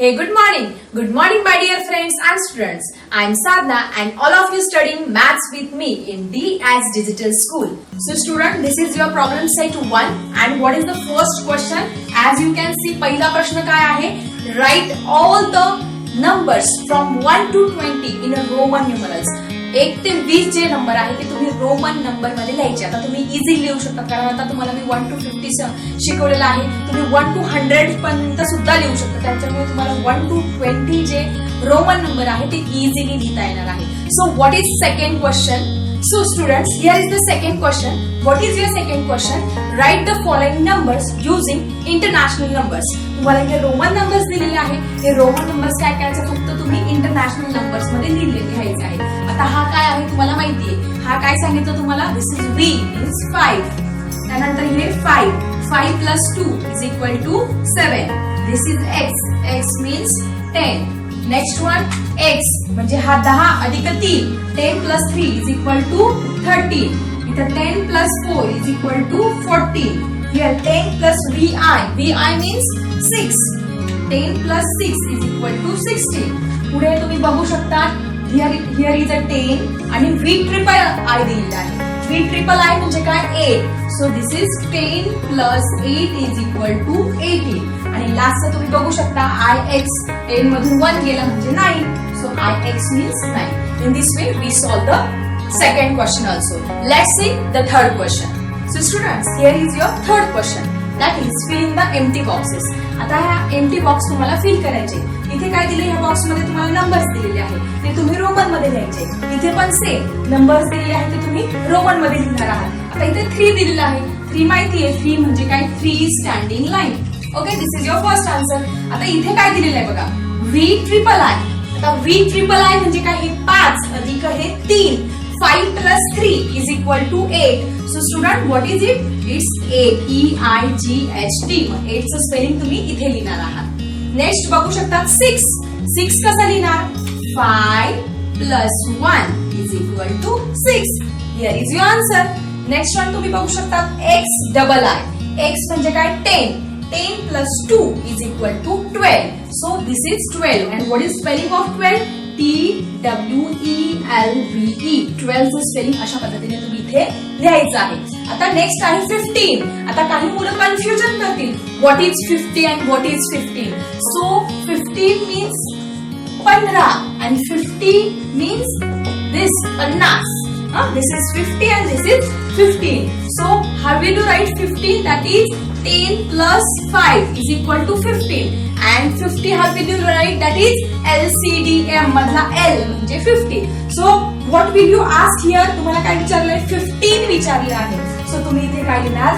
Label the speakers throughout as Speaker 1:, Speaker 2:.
Speaker 1: Hey, good morning. Good morning, my dear friends and students. I'm Sadhna and all of you studying maths with me in D as Digital School. So student, this is your problem set 1 and what is the first question? As you can see, पहिला प्रश्न काय आहे? Write all the numbers from 1 to 20 in a Roman numerals. एक ते वीस जे number आहे ते तुम्ही रोमन नंबरमध्ये लिहायचे. आता तुम्ही इझी लिहू शकता कारण आता तुम्हाला मी वन टू फिफ्टी शिकवलेलं आहे. तुम्ही वन टू हंड्रेड पर्यंत सुद्धा लिहू शकता. त्याच्यामुळे तुम्हाला वन टू ट्वेंटी जे रोमन नंबर आहे ते इझिली लिहिता येणार आहे. So what is second question so student here is the second question what is your second question write the following numbers using international numbers तुम्हाला हे रोमन नंबर्स दिलेले आहे हे रोमन नंबर्स काय करायचं फक्त तुम्ही इंटरनॅशनल नंबर्समध्ये लिहिले लिहायचे आहे आता हा काय आहे तुम्हाला माहिती आहे हा काय सांगितलं तुम्हाला? This is B is five त्यानंतर हे five five plus two is equal to seven this is X X means ten next one X म्हणजे हा दहा अधिक तीन. Ten plus three is equal to thirteen इथं ten plus four is equal to fourteen here ten plus V I V I means six ten plus six is equal to sixteen पुढे तुम्ही बघू शकता here here is a ten आणि V triple I दिलेला आहे. V triple I म्हणजे काय? Eight so this is ten plus eight is equal to eighteen आणि लास्ट तुम्ही बघू शकता आय एक्स टेन मधून वन गेला म्हणजे nine so I X means nine in this way we solve the second question also. Let's the third question so student here is your third question question. That is filling the empty boxes आता ह्या empty box तुम्हाला fill करायचे. इथे काय दिले ह्या बॉक्समध्ये तुम्हाला नंबर्स दिलेले आहेत. ते तुम्ही रोमनमध्ये लिहायचे. इथे पण सेम नंबर्स दिलेले आहेत ते तुम्ही रोमनमध्ये लिहिणार आहात. आता इथे थ्री दिलेलं आहे. थ्री माहिती आहे. थ्री म्हणजे काय? Three standing line okay this is your first answer आता इथे काय दिलेलं आहे बघा. व्ही ट्रिपल आय आता व्ही ट्रिपल आय म्हणजे काय? हे पाच अधिक हे तीन. Five plus three is equal to eight so student what is it it's a E I G H T एटचं spelling तुम्ही इथे लिहिणार आहात. नेक्स्ट बघू शकता सिक्स सिक्स कसं लिहिणार? Five plus one is equal to six here is your answer next one तुम्ही बघू शकता एक्स डबल आय एक्स म्हणजे काय? Ten ten plus two is equal to twelve so this is twelve and what is spelling of twelve T W E L V E twelfth spelling अशा पद्धतीने तुम्ही इथे लिहायचं आहे. आता नेक्स्ट आहे फिफ्टीन आता काही मुलं कन्फ्युजन करतील. What is fifty and what is fifteen so fifteen means पंधरा अँड फिफ्टी मीन्स दिस पन्नास. This is fifty and this is fifteen so how will you write fifteen that is ten plus five is equal to fifteen and fifty how will you write that is L C D M मधला L म्हणजे fifty so what will you ask here तुम्हाला काय विचारलंय? Fifteen विचारलं आहे. So तुम्ही इथे काय लिहिणार?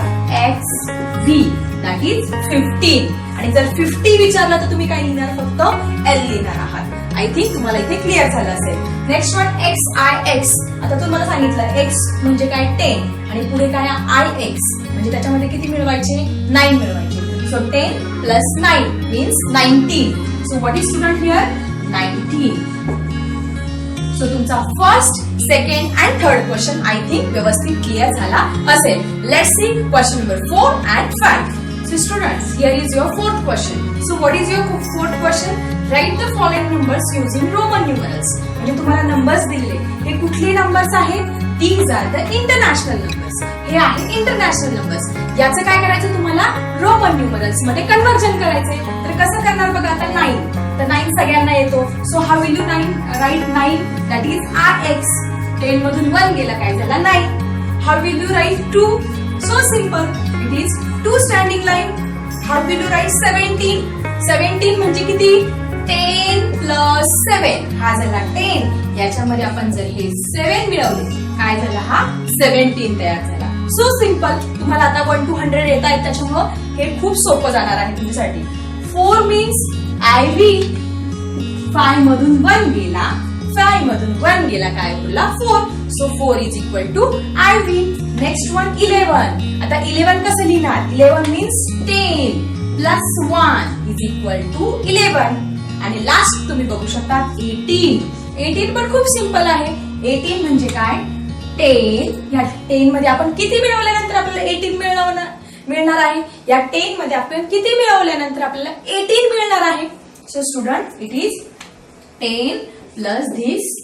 Speaker 1: X V that is fifteen आणि जर फिफ्टी विचारलं तर तुम्ही काय लिहिणार? फक्त एल लिहिणार आहात. आय थिंक तुम्हाला इथे क्लिअर झालं असेल. Next one X I X आता तुम्हाला सांगितलं एक्स म्हणजे काय? टेन आणि पुढे काय? आय एक्स म्हणजे त्याच्यामध्ये किती मिळवायचे? नाईन मिळवायचे. So ten plus nine means nineteen so what is student here nineteen so तुमचा first second and third question I think व्यवस्थित क्लिअर झाला असेल. Let's see question number four and five So students, here is your fourth question. So what is your fourth question? Write the following numbers using Roman numerals. म्हणजे तुम्हाला numbers दिले. हे कुठले numbers आहेत? These are the international numbers हे आहे international numbers याचं काय करायचं तुम्हाला? रोमन न्यूमरल्समध्ये कन्वर्जन करायचंय. तर कसं करणार बघा आता नाईन तर नाईन सगळ्यांना येतो. So how will you nine write nine that is I X ten मधून वन गेला काय? झाला nine how will you write two so simple it is two standing line how will you write seventeen seventeen म्हणजे किती? Ten plus seven हा झाला ten याच्यामध्ये आपण जर हे सेव्हन मिळवले काय झाला? हा सेव्हन्टीन तयार झाला. सो सिंपल तुम्हाला आता वन टू हंड्रेड येत आहेत त्याच्यामुळं हे खूप सोपं जाणार आहे तुमच्यासाठी. Four means I V five मधून वन गेला. फाय मधून वन गेला. काय उरला four so four is equal to I V next one eleven आता इलेव्हन कसं लिहिणार? Eleven means ten plus one is equal to eleven आणि लास्ट तुम्ही बघू शकता एटीन एटीन पण खूप सिंपल आहे. एटीन म्हणजे काय? टेन या टेन मध्ये आपण किती मिळवल्यानंतर आपल्याला एटीन मिळवणार मिळणार आहे? या टेन मध्ये आपण किती मिळवल्यानंतर आपल्याला एटीन मिळणार आहे? So student it is ten plus this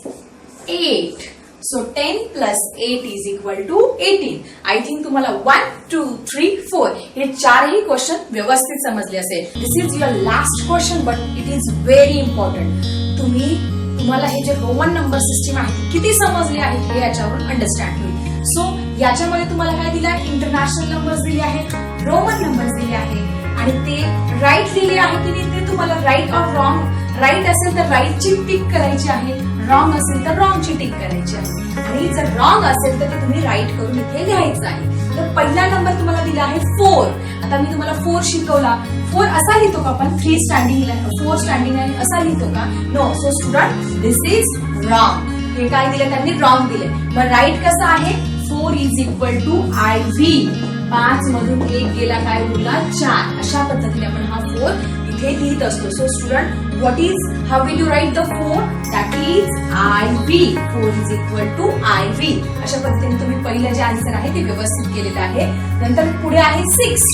Speaker 1: eight so ten plus eight is equal to eighteen I think तुम्हाला 1, 2, 3, 4 हे चारही क्वेश्चन व्यवस्थित समजले असेल. This is your last question but it is very important तुम्ही तुम्हाला हे जे रोमन नंबर सिस्टीम आहे ती किती समजली आहे हे याच्यावरून अंडरस्टँड होईल. सो याच्यामध्ये तुम्हाला काय दिलं आहे? इंटरनॅशनल नंबर्स दिले आहेत रोमन नंबर्स दिले आहेत आणि ते राईट लिहिले आहे की नाही ते तुम्हाला राईट और रॉंग राईट असेल तर राईटची टिक करायची आहे रॉंग असेल तर रॉंगची टिक करायची आहे. आणि जर रॉंग असेल तर ते तुम्ही राईट करून इथे लिहायचं आहे. तर पहिला नंबर तुम्हाला दिला आहे फोर आता मी तुम्हाला फोर शिकवला. फोर असा लिहितो का आपण? Three standing four standing line असा लिहितो का? No so student this is wrong हे काय दिलं? त्यांनी रॉंग दिले. मग राईट कसं आहे? Four is equal to I V पाच मधून एक गेला काय? उरला चार. अशा पद्धतीने आपण हा फोर इथे लिहित असतो. So student what is how will you write the four that is I V four is equal to I V अशा पद्धतीने तुम्ही पहिलं जे आन्सर आहे ते व्यवस्थित केलेलं आहे. नंतर पुढे आहे सिक्स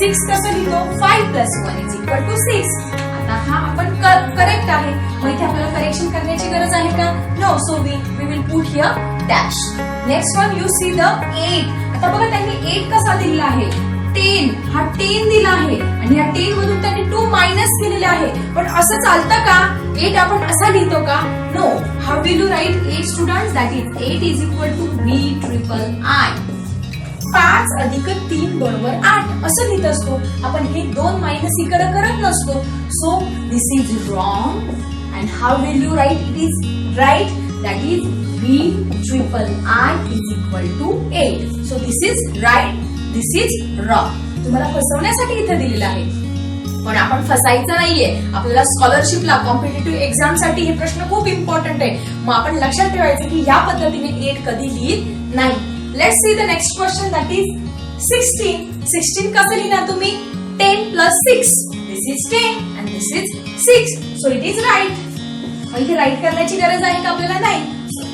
Speaker 1: सिक्स कसं लिहितो? Five plus one is equal to six आता हा आपण करेक्ट आहे. मग इथे आपल्याला करेक्शन करण्याची गरज आहे का? No so we we will put here dash next one you see the eight आता बघा त्यांनी एट कसा दिलेला आहे? टेन हा टेन दिला आहे. आणि या टेन मधून त्यांनी टू मायनस केलेले आहे. पण असं चालतं का? एट आपण असा लिहितो का? No how will you write eight student that is eight is equal to V triple I पाच अधिक तीन बरोबर आठ. असं लिहित असतो. आपण हे दोन मायनस इकडे करत नसतो. So this is wrong and how will you write it is right that is B triple I is equal to eight so this is right this is wrong तुम्हाला फसवण्यासाठी इथे दिलेलं आहे. पण आपण फसायचं नाहीये. आपल्याला स्कॉलरशिपला कॉम्पिटेटिव्ह एक्झामसाठी हे प्रश्न खूप इम्पॉर्टंट आहे. मग आपण लक्षात ठेवायचं की या पद्धतीने एट कधी लिहित नाही. Let see the next question that is sixteen sixteen कसं लिहिणार तुम्ही? Ten plus six this is ten and this is six so it is right इथे राईट करण्याची गरज आहे का आपल्याला? नाही.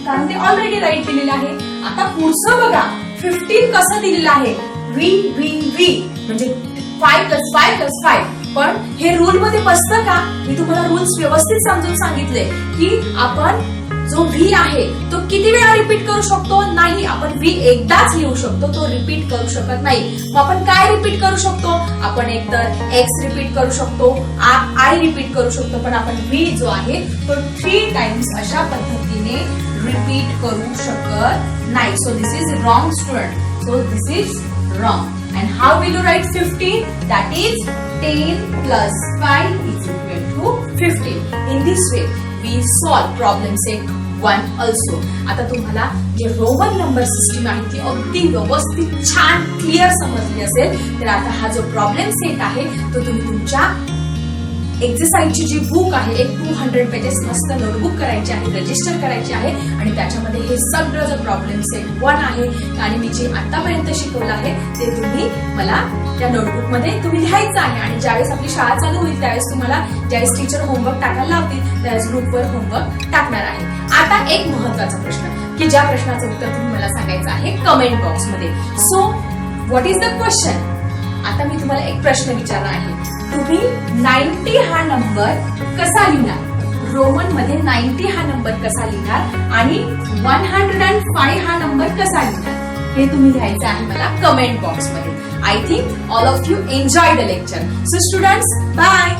Speaker 1: कारण ते ऑलरेडी राईट दिलेलं आहे. आता पुढचं बघा. फिफ्टीन कसं दिलेलं आहे? वी वी व्ही म्हणजे five plus five plus five पण हे रूल मध्ये बसतं का? मी तुम्हाला रूल्स व्यवस्थित समजून सांगितले की आपण जो व्ही आहे तो किती वेळा रिपीट करू शकतो? नाही आपण व्ही एकदाच लिहू शकतो तो रिपीट करू शकत नाही. मग आपण काय रिपीट करू शकतो? आपण एकतर एक्स रिपीट करू शकतो आय रिपीट करू शकतो पण आपण व्ही जो आहे तो थ्री टाइम्स अशा पद्धतीने रिपीट करू शकत नाही. So this is wrong student so this is wrong. And how will you write 15? That is 10 plus 5 is equal to 15. In this way, we solve problem set 1 also. आता तुम्हाला जे Roman number system आहे ती अगदी व्यवस्थित छान clear समजली असेल तर आता हा जो प्रॉब्लेम सेट आहे तो तुम्ही तुमच्या एक्झरसाईजची जी बुक आहे एक टू हंड्रेड पेजेस मस्त नोटबुक करायची आहे रजिस्टर करायची आहे आणि त्याच्यामध्ये हे सगळं जो प्रॉब्लेम सेट वन आहे आणि मी जे आतापर्यंत शिकवलं आहे ते तुम्ही मला त्या नोटबुकमध्ये तुम्ही लिहायचं आहे. आणि ज्यावेळेस आपली शाळा चालू होईल त्यावेळेस तुम्हाला ज्यावेळेस टीचर होमवर्क टाकायला लावतील त्यावेळेस ग्रुपवर होमवर्क टाकणार आहे. आता एक महत्त्वाचा प्रश्न की ज्या प्रश्नाचं उत्तर तुम्ही मला सांगायचं आहे कमेंट बॉक्समध्ये so what is the question आता मी तुम्हाला एक प्रश्न विचारला आहे. तुम्ही नाईन्टी हा नंबर कसा लिहिणार? रोमनमध्ये नाईन्टी हा नंबर कसा लिहिणार? आणि वन हंड्रेड अँड फाय हा नंबर कसा लिहिणार? हे तुम्ही लिहायचं आहे मला कमेंट बॉक्समध्ये. I think all of you enjoy the lecture so students bye